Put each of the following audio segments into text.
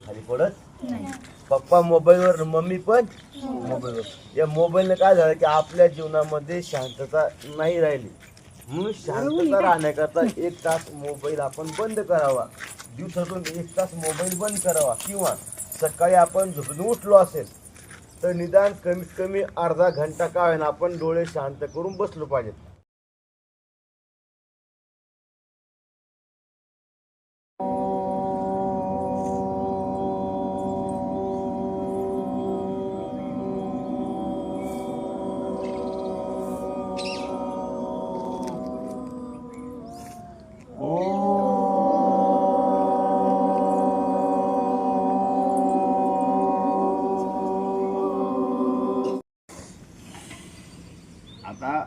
खाली पडत पप्पा मोबाईलवर मम्मी पण मोबाईलवर या मोबाईलने काय झालं की आपल्या जीवनामध्ये शांतता नाही राहिली. म्हणून शांतता राहण्याकरता एक तास मोबाईल आपण बंद करावा. दिवसातून एक तास मोबाईल बंद करावा. किंवा सकाळी आपण झोपून उठलो असेल तर निदान कमीत कमी अर्धा घंटा का होईना आपण डोळे शांत करून बसलो पाहिजेत. आता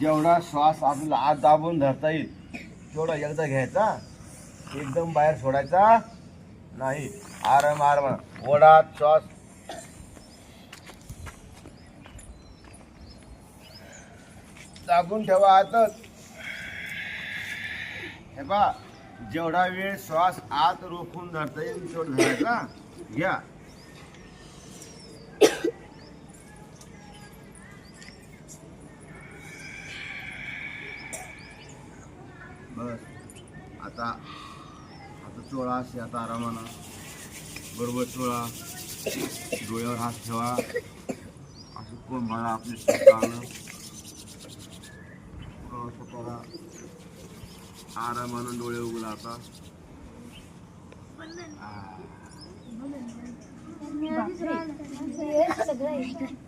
जेवढा श्वास आपल्याला आत दाबून धरता येईल तेवढा एकदा घ्यायचा एकदम बाहेर सोडायचा नाही. आराम आराम. ओढा श्वास. दाबून ठेवा आतच. हे पा जेवढा वेळ श्वास आत रोखून धरता येईल तेवढा धरायचा. घ्या. बस आता आता चोळा असे आता आरामानं बरोबर चोळा डोळ्यावर हात ठेवा असं कोण म्हणा आपले स्वतःला आरामानं डोळे उघडा आता सगळं